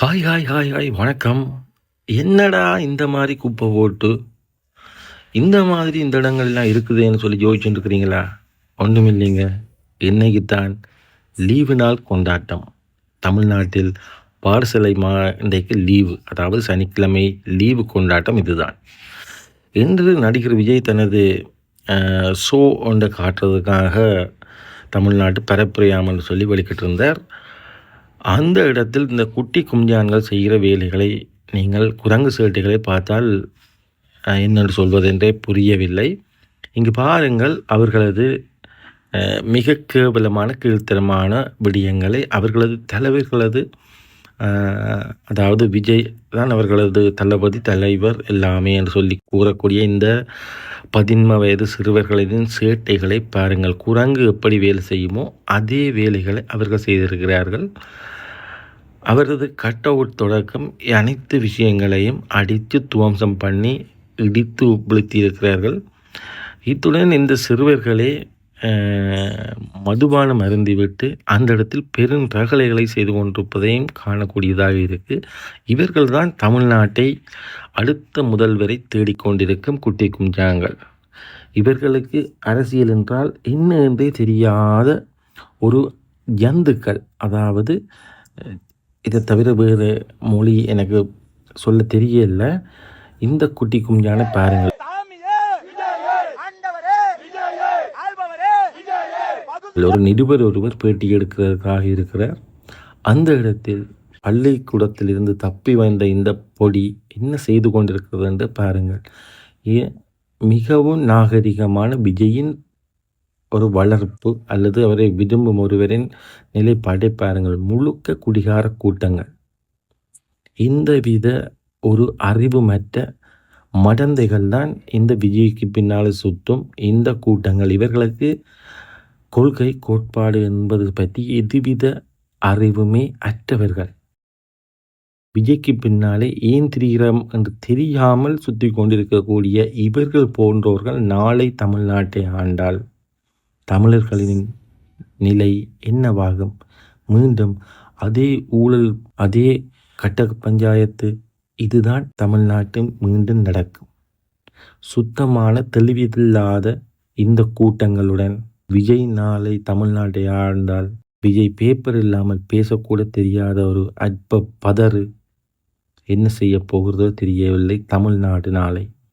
Hi hi hi hi வணக்கம். என்னடா இந்த மாதிரி குப்பை போட்டு இந்த மாதிரி இந்த இடங்கள்லாம் இருக்குதுன்னு சொல்லி யோசிச்சுட்டு இருக்கிறீங்களா ஒன்றும் இல்லைங்க இன்னைக்கு தான் லீவு நாள் கொண்டாட்டம். தமிழ்நாட்டில் பார்சலை மா இன்றைக்கு லீவு அதாவது சனிக்கிழமை லீவு கொண்டாட்டம் இதுதான். இன்று நடிகர் விஜய் தனது ஷோ ஒன்றை காட்டுறதுக்காக தமிழ்நாட்டு பரப்புரையாமல் சொல்லி வெளிக்கிட்டிருந்தார். அந்த இடத்தில் இந்த குட்டி குஞ்சான்கள் செய்கிற வேலைகளை நீங்கள் குரங்கு சேட்டைகளை பார்த்தால் என்னென்று சொல்வதென்றே புரியவில்லை. இங்கு பாருங்கள் அவர்களது மிக கேவலமான கீழ்த்தரமான விடயங்களை அவர்களது தலைவர்களது அதாவது விஜய் தான் அவர்களது தளபதி தலைவர் எல்லாமே என்று சொல்லி கூறக்கூடிய இந்த பதின்ம வயது சிறுவர்களின் சேட்டைகளை பாருங்கள். குரங்கு எப்படி வேலை செய்யுமோ அதே வேலைகளை அவர்கள் செய்திருக்கிறார்கள். அவரது கட் அவுட் தொடக்கம் அனைத்து விஷயங்களையும் அடித்து துவம்சம் பண்ணி இடித்து உப்பிழுத்தியிருக்கிறார்கள் இத்துடன் இந்த சிறுவர்களே மதுபானம் அருந்திவிட்டு அந்த இடத்தில் பெரும் ரகலைகளை செய்து கொண்டிருப்பதையும் காணக்கூடியதாக இருக்கு. இவர்கள்தான் தமிழ்நாட்டை அடுத்த முதல்வரை தேடிக்கொண்டிருக்கும் குட்டி குஞ்சாங்கள் இவர்களுக்கு அரசியல் என்றால் என்ன என்றே தெரியாத ஒரு ஜந்துக்கள். அதாவது இதை தவிர வேறு மொழி எனக்கு சொல்ல தெரியல. இந்த குட்டி குஞ்சான பாருங்கள். ஒரு நிருபர் ஒருவர் பேட்டி எடுக்கிறதுக்காக இருக்கிறார். அந்த இடத்தில் பள்ளிக்கூடத்திலிருந்து தப்பி வந்த இந்த பொடி என்ன செய்து கொண்டிருக்கிறது என்று பாருங்கள். ஏ- மிகவும் நாகரிகமான விஜயின் ஒரு வளர்ப்பு அல்லது அவரை விரும்பும் ஒருவரின் நிலைப்பாட்டை பாருங்கள். முழுக்க குடிகார கூட்டங்கள். இந்த வித ஒரு அறிவுமற்ற மடந்தைகள் தான் இந்த விஜய்க்கு பின்னால் சுற்றும் இந்த கூட்டங்கள். இவர்களுக்கு கொள்கை கோட்பாடு என்பது பற்றி எதுவித அறிவுமே அற்றவர்கள். விஜய்க்கு பின்னாலே ஏன் திரிகிறோம் என்று தெரியாமல் சுற்றி கொண்டிருக்கக்கூடிய இவர்கள் போன்றோர்கள் நாளை தமிழ்நாட்டை ஆண்டால் தமிழர்களின் நிலை என்னவாகும்? மீண்டும் அதே ஊழல் அதே கட்ட பஞ்சாயத்து இதுதான் தமிழ்நாட்டில் மீண்டும் நடக்கும். சுத்தமான தெளிவில்லாத இந்த கூட்டங்களுடன் விஜய் நாளை தமிழ்நாட்டை ஆழ்ந்தால் விஜய் பேப்பர் இல்லாமல் பேசக்கூட தெரியாத ஒரு அற்ப பதறு என்ன செய்ய போகிறதோ தெரியவில்லை. தமிழ்நாடு நாளை